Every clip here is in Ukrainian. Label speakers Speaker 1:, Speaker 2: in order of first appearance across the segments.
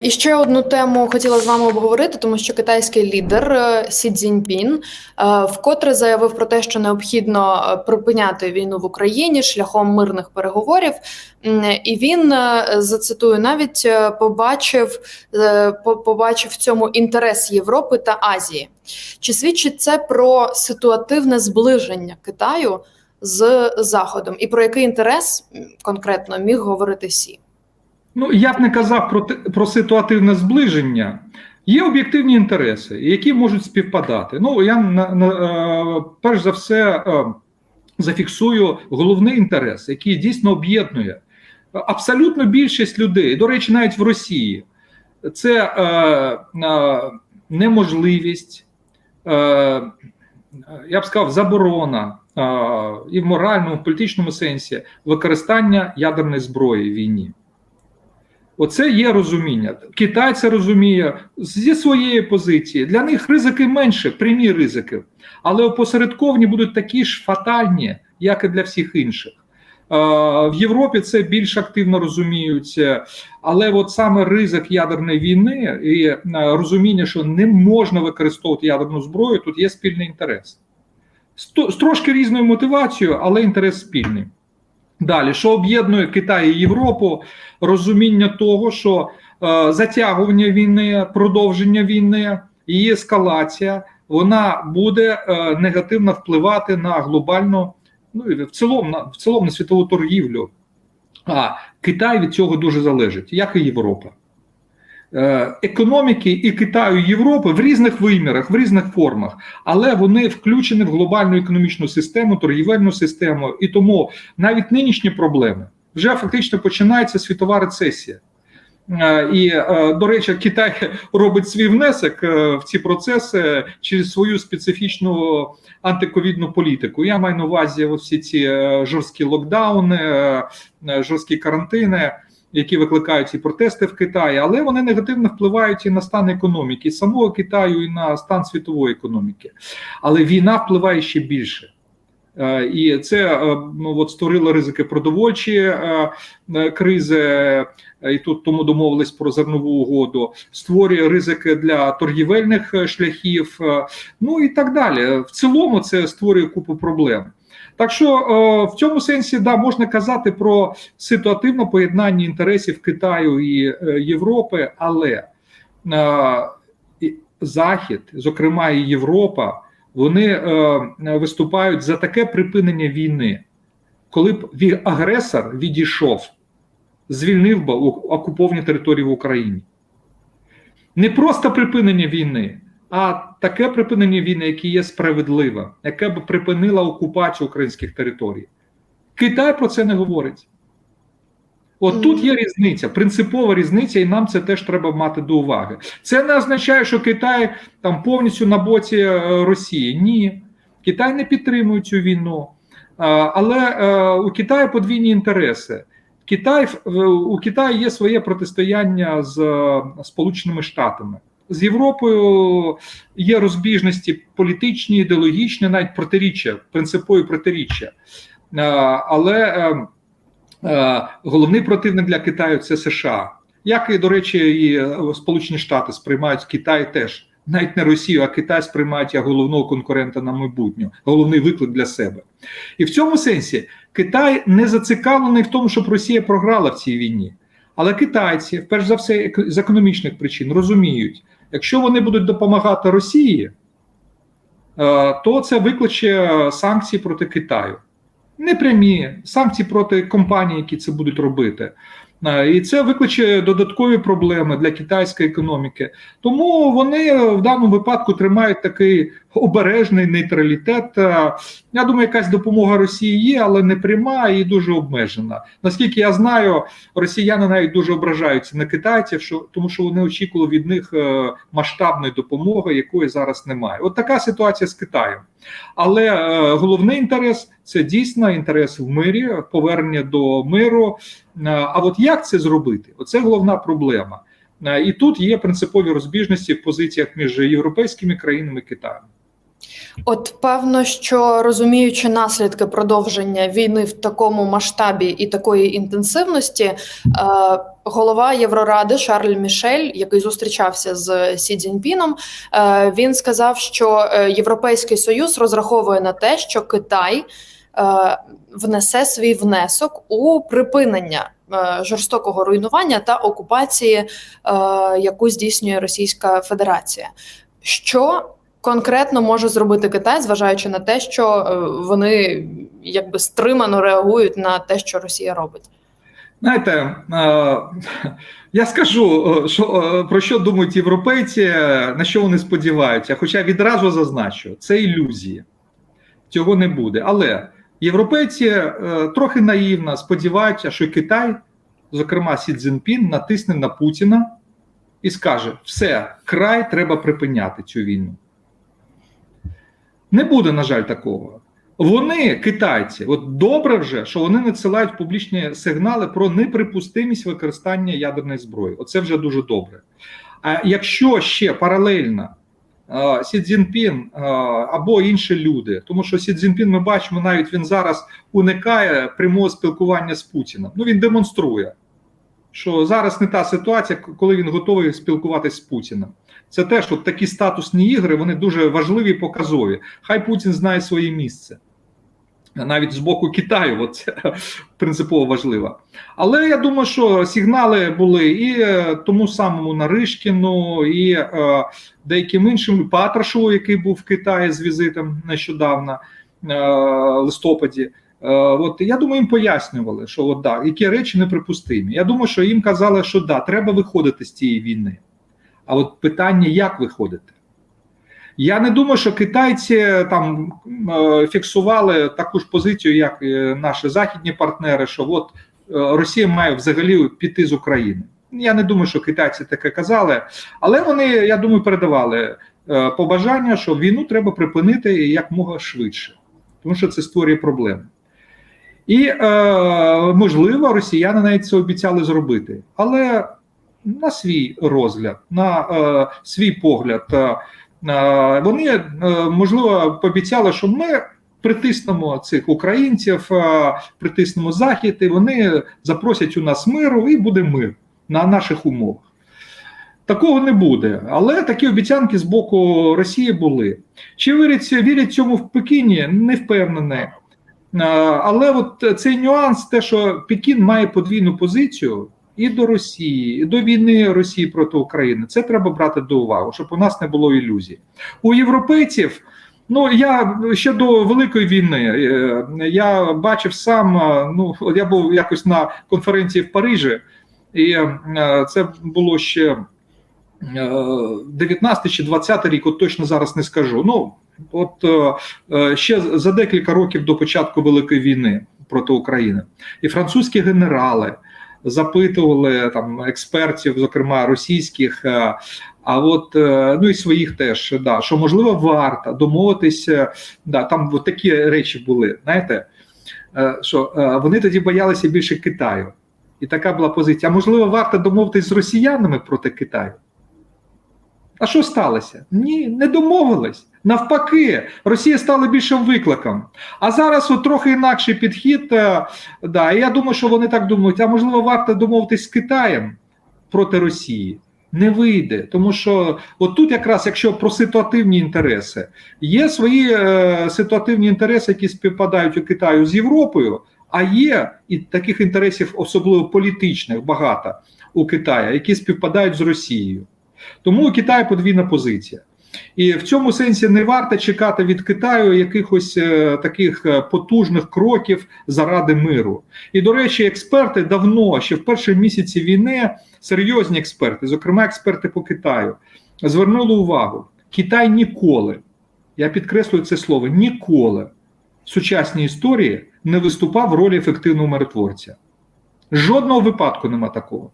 Speaker 1: І ще одну тему хотіла з вами обговорити, тому що китайський лідер е, Сі Цзіньпін е, вкотре заявив про те, що необхідно е, припиняти війну в Україні шляхом мирних переговорів. І він зацитую навіть побачив, побачив в цьому інтерес Європи та Азії. Чи свідчить це про ситуативне зближення Китаю з Заходом, і про який інтерес конкретно міг говорити Сі?
Speaker 2: Ну, я б не казав про, про ситуативне зближення. Є об'єктивні інтереси, які можуть співпадати. Ну, я на, на, е, перш за все е, зафіксую головний інтерес, який дійсно об'єднує абсолютно більшість людей. До речі, навіть в Росії це е, е, неможливість, е, я б сказав, заборона е, і в моральному, в політичному сенсі використання ядерної зброї в війні. Оце є розуміння. Китай це розуміє зі своєї позиції. Для них ризики менше, прямі ризики, але опосередковані будуть такі ж фатальні, як і для всіх інших. В Європі це більш активно розуміють, е, але от саме ризик ядерної війни і е, розуміння, що не можна використовувати ядерну зброю, тут є спільний інтерес. З трошки різною мотивацією, але інтерес спільний. Далі, що об'єднує Китай і Європу, розуміння того, що е, затягування війни, продовження війни, її ескалація, вона буде е, негативно впливати на глобальну, ну і в цілому на в цілому на світову торгівлю. А Китай від цього дуже залежить, як і Європа. Е, Економіки і Китаю і Європи в різних вимірах, в різних формах, але вони включені в глобальну економічну систему, торгівельну систему, і тому навіть нинішні проблеми вже фактично починається світова рецесія. Е, І, е, до речі, Китай робить свій внесок в ці процеси через свою специфічну антиковідну політику. Я маю на увазі всі ці жорсткі локдауни, жорсткі карантини, які викликають і протести в Китаї, але вони негативно впливають і на стан економіки, самого Китаю, і на стан світової економіки. Але війна впливає ще більше. Е, І це е, ну, от створило ризики продовольчі е, кризи, і тут тому домовились про зернову угоду, створює ризики для торгівельних шляхів, ну і так далі. В цілому це створює купу проблем. Так що е, в цьому сенсі да, можна казати про ситуативне поєднання інтересів Китаю і е, Європи, але е, Захід, зокрема і Європа, вони виступають за таке припинення війни, коли б агресор відійшов, звільнив би окуповані території в Україні. Не просто припинення війни, а таке припинення війни, яке є справедливе, яке б припинило окупацію українських територій. Китай про це не говорить. От тут є різниця, принципова різниця, і нам це теж треба мати до уваги. Це не означає, що Китай там повністю на боці е, Росії. Ні, Китай не підтримує цю війну, але е, у Китаю подвійні інтереси. Китай у Китаї є своє протистояння з е, Сполученими Штатами. З Європою є розбіжності політичні, ідеологічні, навіть протиріччя, принципові протиріччя. Е, Але е, е, головний противник для Китаю це США. Як і, до речі, і Сполучені Штати сприймають Китай теж. Навіть не Росію, а Китай сприймають як головного конкурента на майбутнє, головний виклик для себе. І в цьому сенсі Китай не зацікавлений в тому, щоб Росія програла в цій війні. Але китайці, перш за все, з економічних причин розуміють, якщо вони будуть допомагати Росії, е, то це викличе санкції проти Китаю. Непрямі санкції проти компаній, які це будуть робити. Е, І це викличе додаткові проблеми для китайської економіки. Тому вони в даному випадку тримають такий обережний нейтралітет. Е, Я думаю, якась допомога Росії є, але не пряма і дуже обмежена. Наскільки я знаю, росіяни навіть дуже ображаються на китайців, що тому, що вони очікували від них е, масштабної допомоги, якої зараз немає. От така ситуація з Китаєм. Але головний інтерес це дійсно інтерес в мирі, повернення до миру. Е, А от як це зробити? Оце головна проблема. Е, І тут є принципові розбіжності в позиціях між європейськими країнами і Китаєм.
Speaker 1: От певно, що розуміючи наслідки продовження війни в такому масштабі і такої інтенсивності, е, голова Євроради Шарль Мішель, який зустрічався з Сі Цзіньпіном, він сказав, що Європейський Союз розраховує на те, що Китай внесе свій внесок у припинення е, жорстокого руйнування та окупації, е, яку здійснює Російська Федерація. Що конкретно може зробити Китай, зважаючи на те, що е, вони якби стримано реагують на те, що Росія робить?
Speaker 2: Знаєте, е, я скажу, е, що, е, про що думають європейці, е, на що вони сподіваються. Хоча відразу зазначу, це ілюзії. Цього не буде. Але європейці е, трохи наївно сподіваються, що Китай, зокрема Сі Цзіньпін, натисне на Путіна і скаже: все, край треба припиняти цю війну. Не буде, на жаль, такого. Вони, китайці, от добре вже, що вони надсилають публічні сигнали про неприпустимість використання ядерної зброї. Оце вже дуже добре. А якщо ще паралельно Сі Цзіньпін е, або інші люди, тому що Сі Цзінпін, ми бачимо, навіть він зараз уникає прямого спілкування з Путіним. Ну він демонструє, що зараз не та ситуація, коли він готовий спілкуватися з Путіним. Це теж от такі статусні ігри, вони дуже важливі і показові. Хай Путін знає своє місце. Навіть з боку Китаю, от це принципово важливо. Але я думаю, що сигнали були і е, тому самому Наришкіну, і е, деяким іншим Патрашову, який був в Китаї з візитом нещодавно, е, листопаді. Е, от я думаю, їм пояснювали, що от да, які речі неприпустимі. Я думаю, що їм казали, що да, треба виходити з цієї війни. А от питання, як виходити? Я не думаю, що китайці там е, фіксували таку ж позицію, як і наші західні партнери, що от е, Росія має взагалі піти з України. Я не думаю, що китайці таке казали, але вони, я думаю, передавали е, побажання, що війну треба припинити якмога швидше, тому що це створює проблеми. І е, можливо, росіяни навіть це обіцяли зробити, але на свій розгляд, на е, свій погляд. Вони е, можливо пообіцяли, що ми притиснемо цих українців, притиснемо захід, і вони запросять у нас миру, і буде мир на наших умовах. Такого не буде, але такі обіцянки з боку Росії були. Чи вірять, вірять цьому в Пекіні? Не впевнений. Е, Але от цей нюанс, те, що Пекін має подвійну позицію і до Росії, і до війни Росії проти України, це треба брати до уваги, щоб у нас не було ілюзій. У європейців. Ну я ще до великої війни е, я бачив сам. е, Ну я був якось на конференції в Парижі, і е, це було ще е, 19 чи 20 рік, от точно зараз не скажу. Ну от ще за декілька років до початку великої війни проти України, і французькі генерали запитували там експертів, зокрема російських. е, А от е, ну і своїх теж да, що можливо варто домовитися. Да, там от такі речі були. Знаєте, е, що вони тоді боялися більше Китаю, і така була позиція. А можливо, варто домовитись з росіянами проти Китаю. А що сталося? Ні, не домовились. Навпаки, Росія стала більшим викликом. А зараз от трохи інакший підхід. е, Да, і я думаю, що вони так думають. А можливо, варто домовитись з Китаєм проти Росії. Не вийде, тому що от тут якраз, якщо про ситуативні інтереси, є свої е, ситуативні інтереси, які співпадають у Китаю з Європою, а є і таких інтересів, особливо політичних, багато у Китаї, які співпадають з Росією. Тому у Китаю подвійна позиція. І в цьому сенсі не варто чекати від Китаю якихось е, таких е, потужних кроків заради миру. І, до речі, експерти давно, ще в перші місяці війни, серйозні експерти, зокрема експерти по Китаю, звернули увагу: Китай ніколи, я підкреслюю це слово, ніколи в сучасній історії не виступав в ролі ефективного миротворця. Жодного випадку нема такого.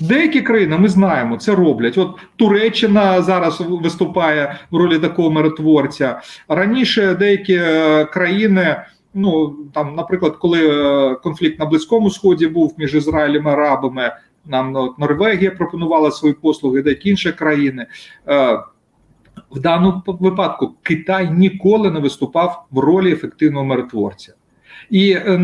Speaker 2: Деякі країни, ми знаємо, це роблять. От Туреччина зараз виступає в ролі такого миротворця. Раніше деякі е, країни, ну там, наприклад, коли е, конфлікт на Близькому Сході був між Ізраїлем і Арабами, нам от, Норвегія пропонувала свої послуги, деякі інші країни. Е, В даному випадку Китай ніколи не виступав в ролі ефективного миротворця. І е, е,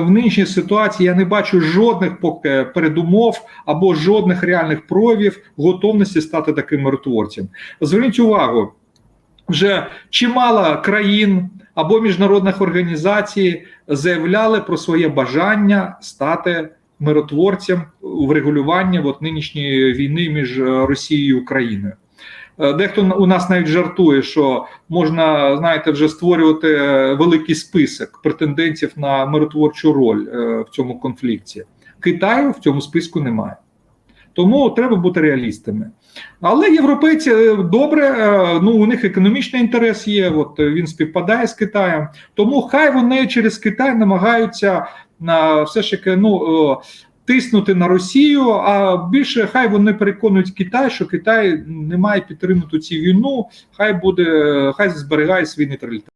Speaker 2: в нинішній ситуації я не бачу жодних поки передумов або жодних реальних проявів готовності стати таким миротворцем. Зверніть увагу, вже чимало країн або міжнародних організацій заявляли про своє бажання стати миротворцем у врегулюванні от нинішньої війни між е, Росією і Україною. Е, Дехто у нас навіть жартує, що можна, знаєте, вже створювати е, великий список претендентів на миротворчу роль е, в цьому конфлікті. Китаю в цьому списку немає. Тому треба бути реалістами. Але європейці добре, ну у них економічний інтерес є. От він співпадає з Китаєм. Тому хай вони через Китай намагаються на все ж таки ну. Тиснути на Росію, а більше хай вони переконують Китай, що Китай не має підтримати цю війну, хай буде, хай зберігає свій нейтралітет.